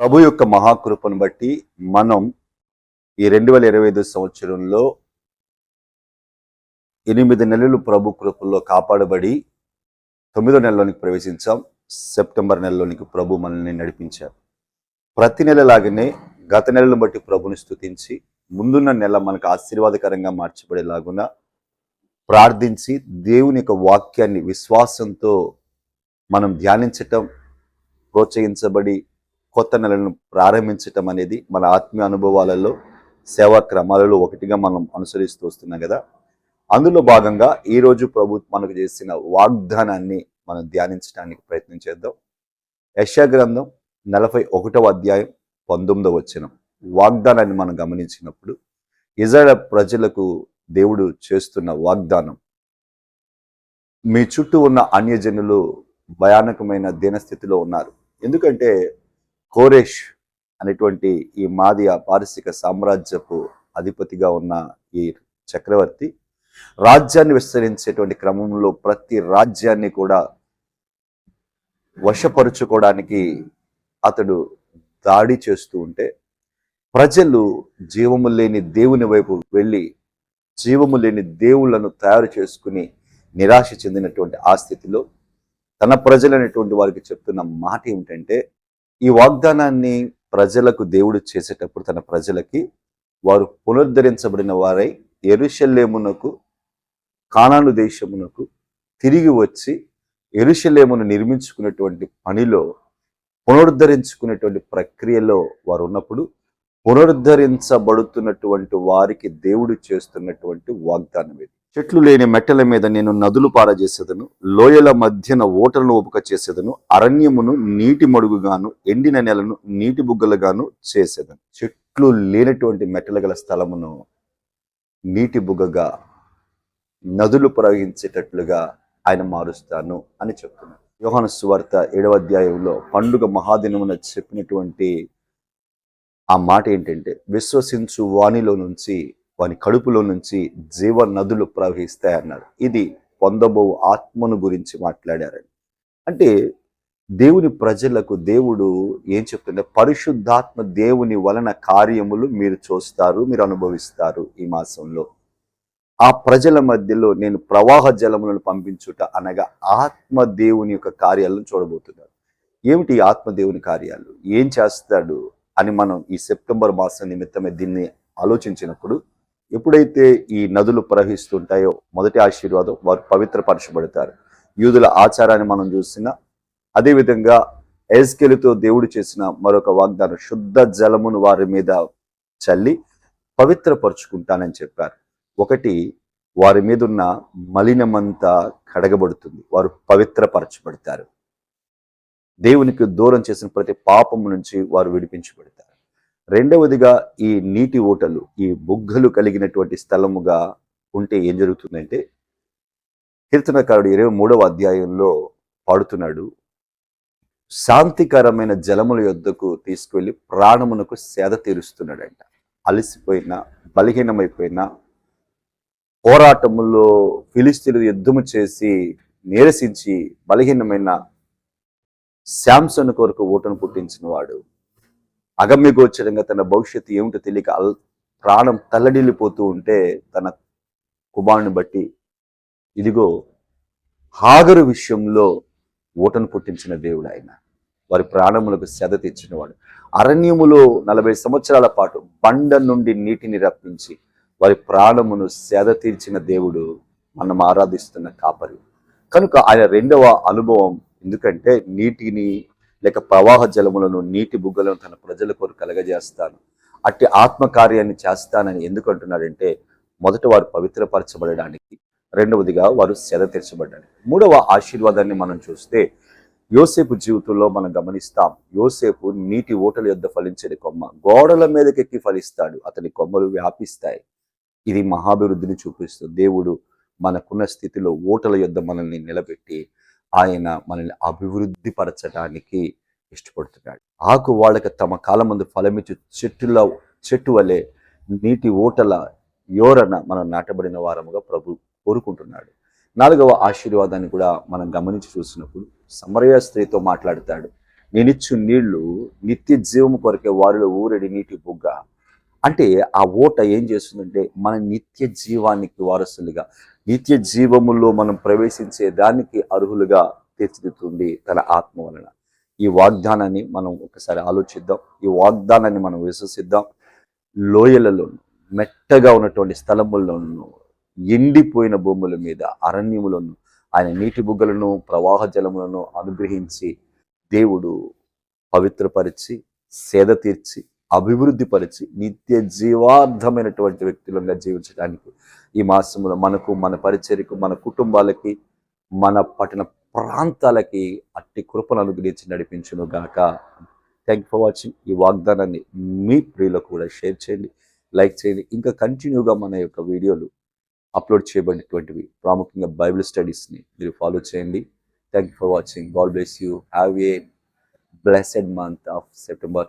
ప్రభు యొక్క మహాకృపను బట్టి మనం ఈ రెండు వేల ఇరవై ఐదు సంవత్సరంలో ఎనిమిది నెలలు ప్రభు కృపల్లో కాపాడబడి తొమ్మిదో నెలలోనికి ప్రవేశించాం. సెప్టెంబర్ నెలలోనికి ప్రభు మనల్ని నడిపించారు. ప్రతి నెలలాగానే గత నెలను బట్టి ప్రభుని స్తుతించి ముందున్న నెల మనకు ఆశీర్వాదకరంగా మార్చబడేలాగున ప్రార్థించి దేవుని యొక్క వాక్యాన్ని విశ్వాసంతో మనం ధ్యానించటం ప్రోత్సహించబడి కొత్త నెలను ప్రారంభించటం అనేది మన ఆత్మీయ అనుభవాలలో సేవా క్రమాలలో ఒకటిగా మనం అనుసరిస్తూ వస్తున్నాం కదా. అందులో భాగంగా ఈరోజు ప్రభు మనకు చేసిన వాగ్దానాన్ని మనం ధ్యానించడానికి ప్రయత్నం చేద్దాం. యశా గ్రంథం నలభై ఒకటవ అధ్యాయం పంతొమ్మిదవ వచ్చిన వాగ్దానాన్ని మనం గమనించినప్పుడు ఇజ్రాయల్ ప్రజలకు దేవుడు చేస్తున్న వాగ్దానం మీ చుట్టూ ఉన్న అన్యజనులు భయానకమైన దీనస్థితిలో ఉన్నారు. ఎందుకంటే కోరేష్ అనేటువంటి ఈ మాదియ పారసిక సామ్రాజ్యపు అధిపతిగా ఉన్న ఈ చక్రవర్తి రాజ్యాన్ని విస్తరించేటువంటి క్రమంలో ప్రతి రాజ్యాన్ని కూడా వశపరుచుకోవడానికి అతడు దాడి చేస్తూ ఉంటే ప్రజలు జీవము లేని దేవుని వైపు వెళ్ళి జీవము లేని దేవుళ్ళను తయారు చేసుకుని నిరాశ చెందినటువంటి ఆ స్థితిలో తన ప్రజలైనటువంటి వారికి చెప్తున్న మాట ఏమిటంటే ఈ వాగ్దానాన్ని ప్రజలకు దేవుడు చేసేటప్పుడు తన ప్రజలకి వారు పునరుద్ధరించబడిన వారై ఎరుషల్లేమునకు కానాను దేశమునకు తిరిగి వచ్చి ఎరుషలేమును నిర్మించుకునేటువంటి పనిలో పునరుద్ధరించుకునేటువంటి ప్రక్రియలో వారు ఉన్నప్పుడు పునరుద్ధరించబడుతున్నటువంటి వారికి దేవుడు చేస్తున్నటువంటి వాగ్దానం ఇది. చెట్లు లేని మెట్టల మీద నేను నదులు పారజేసేదను లోయల మధ్యన ఓటలను ఓపిక చేసేదను అరణ్యమును నీటి మడుగుగాను ఎండిన నెలను నీటి బుగ్గలుగాను చేసేదను. చెట్లు లేనటువంటి మెట్టలు గల స్థలమును నీటి బుగ్గగా నదులు ప్రవహించేటట్లుగా ఆయన మారుస్తాను అని చెప్తున్నాను యోహాను సువార్త ఏడవ అధ్యాయంలో పండుగ మహాదినమున చెప్పినటువంటి ఆ మాట ఏంటంటే విశ్వసించు వాణిలో నుంచి వాని కడుపులో నుంచి జీవ నదులు ప్రవహిస్తాయన్నారు ఇది పొందబో ఆత్మను గురించి మాట్లాడారని అంటే దేవుని ప్రజలకు దేవుడు ఏం చెప్తుంటే పరిశుద్ధాత్మ దేవుని వలన కార్యములు మీరు చూస్తారు మీరు అనుభవిస్తారు ఈ మాసంలో. ఆ ప్రజల మధ్యలో నేను ప్రవాహ జలములను పంపించుట అనగా ఆత్మ దేవుని యొక్క కార్యాలను చూడబోతున్నారు. ఏమిటి ఆత్మదేవుని ఆత్మ దేవుని కార్యాలు? ఏం చేస్తాడు అని మనం ఈ సెప్టెంబర్ మాసం నిమిత్తమే దీన్ని ఆలోచించినప్పుడు ఎప్పుడైతే ఈ నదులు ప్రవహిస్తుంటాయో మొదటి ఆశీర్వాదం వారు పవిత్రపరచబడతారు. యూదుల ఆచారాన్ని మనం చూసినా అదేవిధంగా ఎస్కెలుతో దేవుడు చేసిన మరొక వాగ్దానం శుద్ధ జలమును వారి మీద చల్లి పవిత్రపరుచుకుంటానని చెప్పారు. ఒకటి వారి మీద ఉన్న మలినమంతా కడగబడుతుంది. వారు పవిత్రపరచబడతారు. దేవునికి దూరం చేసిన ప్రతి పాపము నుంచి వారు విడిపించబడతారు. రెండవదిగా ఈ నీటి ఓటలు ఈ బుగ్గలు కలిగినటువంటి స్థలముగా ఉంటే ఏం జరుగుతుందంటే కీర్తనకారుడు ఇరవై మూడవ అధ్యాయంలో పాడుతున్నాడు శాంతికరమైన జలముల యొద్దకు తీసుకువెళ్ళి ప్రాణమునకు సేద తీరుస్తున్నాడంట. అలసిపోయిన బలహీనమైపోయిన పోరాటములో ఫిలిస్తీన్లు యుద్ధము చేసి నీరసించి బలహీనమైన శాంసన్ కొరకు ఓటను పుట్టించిన వాడు అగమ్యగోచరంగా తన భవిష్యత్తు ఏమిటో తెలియక అల్ ప్రాణం తల్లడిల్లిపోతూ ఉంటే తన కుమారుని బట్టి ఇదిగో హాగరు విషయంలో ఓటను పుట్టించిన దేవుడు ఆయన. వారి ప్రాణములకు సెద తెచ్చినవాడు అరణ్యములో నలభై సంవత్సరాల పాటు బండ నుండి నీటిని రప్పించి వారి ప్రాణమును సేద తీర్చిన దేవుడు మనం ఆరాధిస్తున్న కాపరి. కనుక ఆయన రెండవ అనుభవం ఎందుకంటే నీటిని లేక ప్రవాహ జలములను నీటి బుగ్గలను తన ప్రజల కొరకు కలగజేస్తాను. అట్టి ఆత్మకార్యాన్ని చేస్తానని ఎందుకు అంటున్నాడంటే మొదట వారు పవిత్రపరచబడడానికి రెండవదిగా వారు సెద తీర్చబడ్డానికి. మూడవ ఆశీర్వాదాన్ని మనం చూస్తే యోసేపు జీవితంలో మనం గమనిస్తాం యోసేపు నీటి ఓటల యొద్ద ఫలించని కొమ్మ. గోడల మీదకెక్కి ఫలిస్తాడు అతని కొమ్మలు వ్యాపిస్తాయి. ఇది మహాభివృద్ధిని చూపిస్తుంది. దేవుడు మనకున్న స్థితిలో ఓటల యొద్ద మనల్ని నిలబెట్టి ఆయన మనల్ని అభివృద్ధి పరచడానికి ఇష్టపడుతున్నాడు. ఆకు వాళ్ళకి తమ కాలం ముందు ఫలమిచ్చు చెట్టుల చెట్టు వలె నీటి ఓటల యోరన మనం నాటబడిన వారముగా ప్రభు కోరుకుంటున్నాడు. నాలుగవ ఆశీర్వాదాన్ని కూడా మనం గమనించి చూసినప్పుడు సమరయ స్త్రీతో మాట్లాడతాడు. నేనిచ్చు నీళ్ళు నిత్య జీవము కొరకే వారిలో ఊరడి నీటి బుగ్గ అంటే ఆ ఓట ఏం చేస్తుందంటే మన నిత్య జీవానికి వారసులుగా నిత్య జీవములో మనం ప్రవేశించే దానికి అర్హులుగా తీర్చిదిద్దుతుంది తన ఆత్మ వలన. ఈ వాగ్దానాన్ని మనం ఒకసారి ఆలోచిద్దాం. ఈ వాగ్దానాన్ని మనం విశ్వసిద్దాం. లోయలలోను మెట్టగా ఉన్నటువంటి స్థలముల్లోను ఎండిపోయిన భూముల మీద అరణ్యములను ఆయన నీటి బుగ్గలను ప్రవాహ జలములను అనుగ్రహించి దేవుడు పవిత్రపరిచి సేద తీర్చి అభివృద్ధి పరిచి నిత్య జీవార్థమైనటువంటి వ్యక్తులంగా జీవించడానికి ఈ మాసంలో మనకు మన పరిచర్యకు మన కుటుంబాలకి మన పట్టణ ప్రాంతాలకి అట్టి కృపను అనుగ్రహించి నడిపించును గాక థ్యాంక్ ఫర్ వాచింగ్ ఈ వాగ్దానాన్ని మీ ప్రియులకు కూడా షేర్ చేయండి లైక్ చేయండి. ఇంకా కంటిన్యూగా మన యొక్క వీడియోలు అప్లోడ్ చేయబడినటువంటివి ప్రాముఖ్యంగా బైబిల్ స్టడీస్ని మీరు ఫాలో చేయండి. Thank you for watching God bless you have a blessed month of September